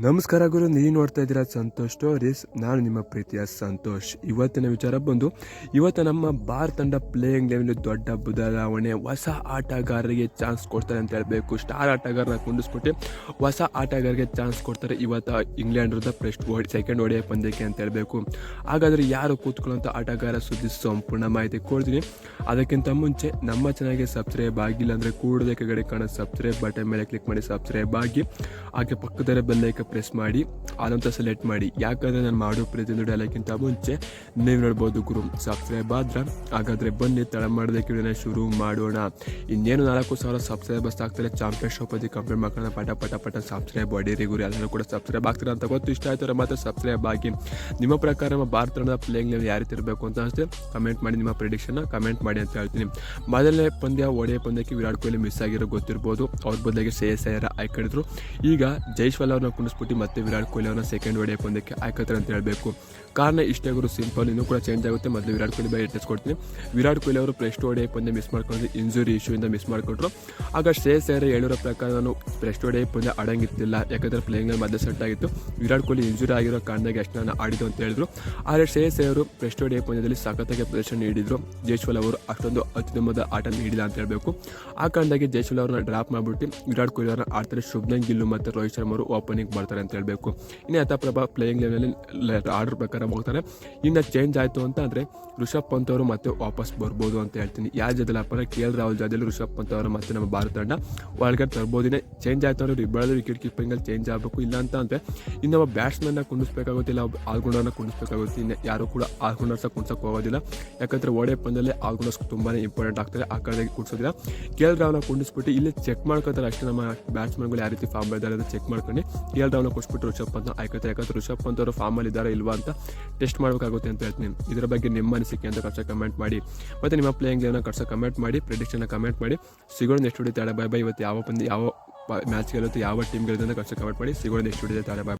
ನಮಸ್ಕಾರ ಗುರು, ನೀವು ನೋಡ್ತಾ ಇದ್ದೀರಾ ಸಂತೋಷ್ ಸ್ಟೋರೀಸ್. ನಾನು ನಿಮ್ಮ ಪ್ರೀತಿಯ ಸಂತೋಷ್. ಇವತ್ತಿನ ವಿಚಾರ ಬಂದು, ಇವತ್ತು ನಮ್ಮ ಭಾರತ ತಂಡ ಪ್ಲೇಯಿಂಗ್ ಲೆವೆಲ್ ದೊಡ್ಡ ಬದಲಾವಣೆ. ಹೊಸ ಆಟಗಾರರಿಗೆ ಚಾನ್ಸ್ ಕೊಡ್ತಾರೆ ಅಂತ ಹೇಳಬೇಕು. ಸ್ಟಾರ್ ಆಟಗಾರನ ಕುಂಡಿಸ್ಬಿಟ್ಟು ಹೊಸ ಆಟಗಾರರಿಗೆ ಚಾನ್ಸ್ ಕೊಡ್ತಾರೆ ಇವತ್ತು ಇಂಗ್ಲೆಂಡ್ ವಿರುದ್ಧ ಫಸ್ಟ್ ಓಡಿ ಸೆಕೆಂಡ್ ಓಡಿಯ ಪಂದ್ಯಕ್ಕೆ ಅಂತ ಹೇಳಬೇಕು. ಹಾಗಾದರೆ ಯಾರು ಕೂತ್ಕೊಳ್ಳೋಂಥ ಆಟಗಾರ ಸುದ್ದಿ ಸಂಪೂರ್ಣ ಮಾಹಿತಿ ಕೊಡ್ತೀನಿ. ಅದಕ್ಕಿಂತ ಮುಂಚೆ, ನಮ್ಮ ಚೆನ್ನಾಗಿ ಸಬ್ಸ್ಕ್ರೈಬ್ ಆಗಿಲ್ಲ ಅಂದರೆ ಕೂಡಲೇ ಕೆಳಗಡೆ ಕಾಣೋ ಸಬ್ಸ್ಕ್ರೈಬ್ ಬಟನ್ ಮೇಲೆ ಕ್ಲಿಕ್ ಮಾಡಿ ಸಬ್ಸ್ಕ್ರೈಬ್ ಆಗಿ, ಹಾಗೆ ಪಕ್ಕದಲ್ಲೇ ಬೆಲ್ಲೈಕ ಪ್ರೆಸ್ ಮಾಡಿ ಆನಂತರ ಸೆಲೆಕ್ಟ್ ಮಾಡಿ. ಯಾಕಂದರೆ ನಾನು ಮಾಡೋ ಪ್ರತಿಯೊಂದು ಡೈಲಾಗಿಂತ ಮುಂಚೆ ನೀವು ನೋಡ್ಬೋದು ಗುರು ಸಬ್ಸ್ಕ್ರೈಬ್ ಆದ್ರೆ, ಹಾಗಾದರೆ ಬನ್ನಿ, ತಡ ಮಾಡೋದಕ್ಕೆ ವಿಡಿಯೋನ ಶುರು ಮಾಡೋಣ. ಇನ್ನೇನು ನಾಲ್ಕು ಸಾವಿರ ಸಬ್ಸ್ಕ್ರೈಬರ್ಸ್ ಆಗ್ತಾರೆ ಚಾಂಪಿಯನ್ ಶಾಪ್ ಅದಿ ಕಂಪ್ಲೀಟ್ ಮಾಡ್ಕೊಂಡು ಪಟ ಪಟ ಪಟ ಸಬ್ಸ್ಕ್ರೈಬ್ ಹೊಡೀರಿ ಗುರು. ಎಲ್ಲರೂ ಕೂಡ ಸಬ್ಸ್ಕ್ರೈಬ್ ಆಗ್ತಾರೆ ಅಂತ ಗೊತ್ತು, ಇಷ್ಟ ಆಯ್ತಾರೆ ಮತ್ತೆ ಸಬ್ಸ್ಕ್ರೈಬ್ ಆಗಿ. ನಿಮ್ಮ ಪ್ರಕಾರ ನಮ್ಮ ಭಾರತ ತಂಡದ ಪ್ಲೇಯಿಂಗ್ ಲೆವೆಲ್ ಯಾರು ರೀತಿ ಇರಬೇಕು ಅಂತ ಅಷ್ಟೇ ಕಮೆಂಟ್ ಮಾಡಿ, ನಿಮ್ಮ ಪ್ರಿಡಿಕ್ಷನ್ನ ಕಮೆಂಟ್ ಮಾಡಿ ಅಂತ ಹೇಳ್ತೀನಿ. ಮೊದಲನೇ ಪಂದ್ಯ, ಒಡೆಯ ಪಂದ್ಯಕ್ಕೆ ವಿರಾಟ್ ಕೊಹ್ಲಿ ಮಿಸ್ ಆಗಿರೋ ಗೊತ್ತಿರ್ಬೋದು. ಅವ್ರ ಬದಲಿಗೆ ಶ್ರೇಯಸ್ ಐ ಆಯ್ಕೊಂಡಿದ್ರು ಈಗ ಜೈಶ್ವಾಲ್ ಅವ್ರನ್ನ ಕುಣಿಸ್ಬಿಟ್ಟು ಮತ್ತೆ ವಿರಾಟ್ ಕೊಹ್ಲಿ ಅವರನ್ನ ಸೆಕೆಂಡ್ ಒಡೆಯ ಪಂದ್ಯಕ್ಕೆ ಹಾಕತ್ತಾರೆ ಅಂತ ಹೇಳಬೇಕು. ಕಾರಣ ಇಷ್ಟೇ ಗುರು ಸಿಂಪಲ್ ಇನ್ನೂ ಕೂಡ ಚೇಂಜ್ ಆಗುತ್ತೆ. ಮೊದಲು ವಿರಾಟ್ ಕೊಹ್ಲಿ ಬಗ್ಗೆ ಕೊಡ್ತೀನಿ ವಿರಾಟ್ ಕೊಹ್ಲಿ ಅವರು ಪ್ರೆಸ್ಟ್ ಒಡೆಯ ಪಂದ್ಯ ಮಿಸ್ ಮಾಡ್ಕೊಂಡು ಇಂಜುರಿ ಇಶ್ಯೂಯಿಂದ ಮಿಸ್ ಮಾಡಿಕೊಂಡ್ರು. ಆಗ ಶ್ರೇಯಸ್ ಅಯ್ಯರ್ ಹೇಳಿರೋ ಪ್ರಕಾರ ನಾನು ಪ್ರೆಸ್ಟ್ ಒಡೆಯ ಪಂದ್ಯ ಆಡಂಗಿತ್ತಿಲ್ಲ ಯಾಕಂದರೆ ಪ್ಲೇಯಿಂಗ್ ಮಧ್ಯೆ ಸೆಟ್ ಆಗಿತ್ತು. ವಿರಾಟ್ ಕೊಹ್ಲಿ ಇಂಜುರಿ ಆಗಿರೋ ಕಾರಣದಾಗಿ ಅಷ್ಟು ನಾನು ಆಡಿದ್ದು ಅಂತ ಹೇಳಿದ್ರು. ಆದರೆ ಶ್ರೇಯಸ್ ಅವರು ಪ್ರೆಸ್ಟ್ ಒಡೆಯ ಪಂದ್ಯದಲ್ಲಿ ಸಖತ್ತಾಗಿ ಪ್ರದರ್ಶನ ನೀಡಿದ್ರು. ಜೈಶ್ವಾಲ್ ಅವರು ಅಷ್ಟೊಂದು ಅತ್ಯುತ್ತಮದ ಆಟ ನೀಡಿಲ್ಲ ಅಂತ ಹೇಳಬೇಕು. ಆ ಕಾರಣದಾಗಿ ಜೈಶ್ವಾಲ್ ಅವ್ರನ್ನ ಡ್ರಾಪ್ ಮಾಡಿಬಿಟ್ಟು ವಿರಾಟ್ ಕೊಹ್ಲಿ ಅವರನ್ನ ಆಡ್ತಾರೆ. ಶುಭ್ನನ್ ಗಿಲ್ಲು ಮತ್ತು ರೋಹಿತ್ ಶರ್ಮಾ ಅವರು ಓಪನಿಂಗ್ ಮಾಡ್ತಾರೆ ಅಂತ ಹೇಳಬೇಕು. ಇನ್ನು ಯಥಾಪ್ರಭಾ ಪ್ಲೇಯಿಂಗ್ ಲೆವೆಲಲ್ಲಿ ಆರ್ಡರ್ ಪ್ರಕಾರ ಹೋಗ್ತಾರೆ. ಇನ್ನು ಚೇಂಜ್ ಆಯಿತು ಅಂತ ಅಂದರೆ ಋಷಭ್ ಪಂತ್ ಅವರು ಮತ್ತೆ ವಾಪಸ್ ಬರ್ಬೋದು ಅಂತ ಹೇಳ್ತೀನಿ. ಯಾರ ಜೊತೆಲಪ್ಪರ ಕೆ ಎಲ್ ರಾಹುಲ್ ಜಾದಲ್ಲಿ ಋಷಭ್ ಪಂತ್ ಅವರು ಮತ್ತೆ ನಮ್ಮ ಭಾರತ ತಂಡ ಒಳಗಡೆ ತರ್ಬೋದಿನೇ ಚೇಂಜ್ ಆಯಿತು ಅಂದರೆ ಇಬ್ಬರದು ವಿಕೆಟ್ ಕೀಪಿಂಗಲ್ಲಿ ಚೇಂಜ್ ಆಗಬೇಕು. ಇಲ್ಲ ಅಂತ ಅಂದರೆ ಇನ್ನು ಒಬ್ಬ ಬ್ಯಾಟ್ಸ್ಮನ್ನ ಕುಂಡಿಸ್ಬೇಕಾಗುತ್ತೆ ಇಲ್ಲ ಆಲ್ರೌಂಡರ್ನ ಕುಂಡಿಸ್ಬೇಕಾಗುತ್ತೆ ಇನ್ನು ಯಾರು ಕೂಡ ಆಲ್ರೌಂಡರ್ಸ ಕುಣಿಸೋಕೆ ಹೋಗೋದಿಲ್ಲ. ಯಾಕಂದರೆ ಒಡೆ ಪಂದ್ಯದಲ್ಲಿ ಆಲ್ರೌಂಡರ್ಸ್ ತುಂಬಾ ಇಂಪಾರ್ಟೆಂಟ್ ಆಗ್ತಾರೆ. ಆ ಕಡೆಗೆ ಕುಡಿಸೋದಿಲ್ಲ ಕೆ ಎಲ್ ರಾಹುಲ್ನ ಕುಂಡಿಸ್ಬಿಟ್ಟು ಇಲ್ಲಿ ಚೆಕ್ ಮಾಡ್ಕೋತಾರೆ ಅಷ್ಟೇ ನಮ್ಮ ಬ್ಯಾಟ್ಸ್ಮನ್ಗಳು ಯಾವ ರೀತಿ ಫಾರ್ಮ್ ಇದ್ದಾರೆ ಅಂತ ಚೆಕ್ ಮಾಡ್ಕೊಂಡು. ಕೆ ಎಲ್ ರಾವ್ನ ಕೊಟ್ಬಿಟ್ಟು ಋಷಭ್ ಪಂತ್ ಆಯ್ಕೆ ಯಾಕಂದ್ರೆ ಋಷಭ್ ಪಂತ್ ಅವರು ಫಾರ್ಮಲ್ಲಿ ಇದ್ದಾರೆ ಇಲ್ವಾ ಅಂತ ಟೆಸ್ಟ್ ಮಾಡಬೇಕಾಗುತ್ತೆ ಅಂತ ಹೇಳ್ತೀನಿ. ಇದರ ಬಗ್ಗೆ ನಿಮ್ಮ ಅನಿಸಿಕೆ ಅಂತ ಕಷ್ಟ ಕಮೆಂಟ್ ಮಾಡಿ. ಮತ್ತು ನಿಮ್ಮ ಪ್ಲೇಯಿಂಗ್ ಏನೋ ಕಷ್ಟ ಕಮೆಂಟ್ ಮಾಡಿ ಪ್ರಿಡಿಕ್ಷನ್ ಕಮೆಂಟ್ ಮಾಡಿ. ಸಿಗೋಣ ನೆಕ್ಸ್ಟ್ ಹೊಡಿತಾಳೆ ಬೈ ಬೈ ಇವತ್ತು ಯಾವ ಪಂದ್ಯ, ಯಾವ ಮ್ಯಾಚ್ ಗೆಲ್ಲುತ್ತೆ, ಯಾವ ಟೀಮ್ ಗೆಲ್ಲುತ್ತೆ ಅಂತ ಕಷ್ಟ ಕಮೆಂಟ್ ಮಾಡಿ. ಸಿಗೋಣ ನೆಕ್ಸ್ಟ್ ಹೊಡಿತಾಳೆ ಬೈ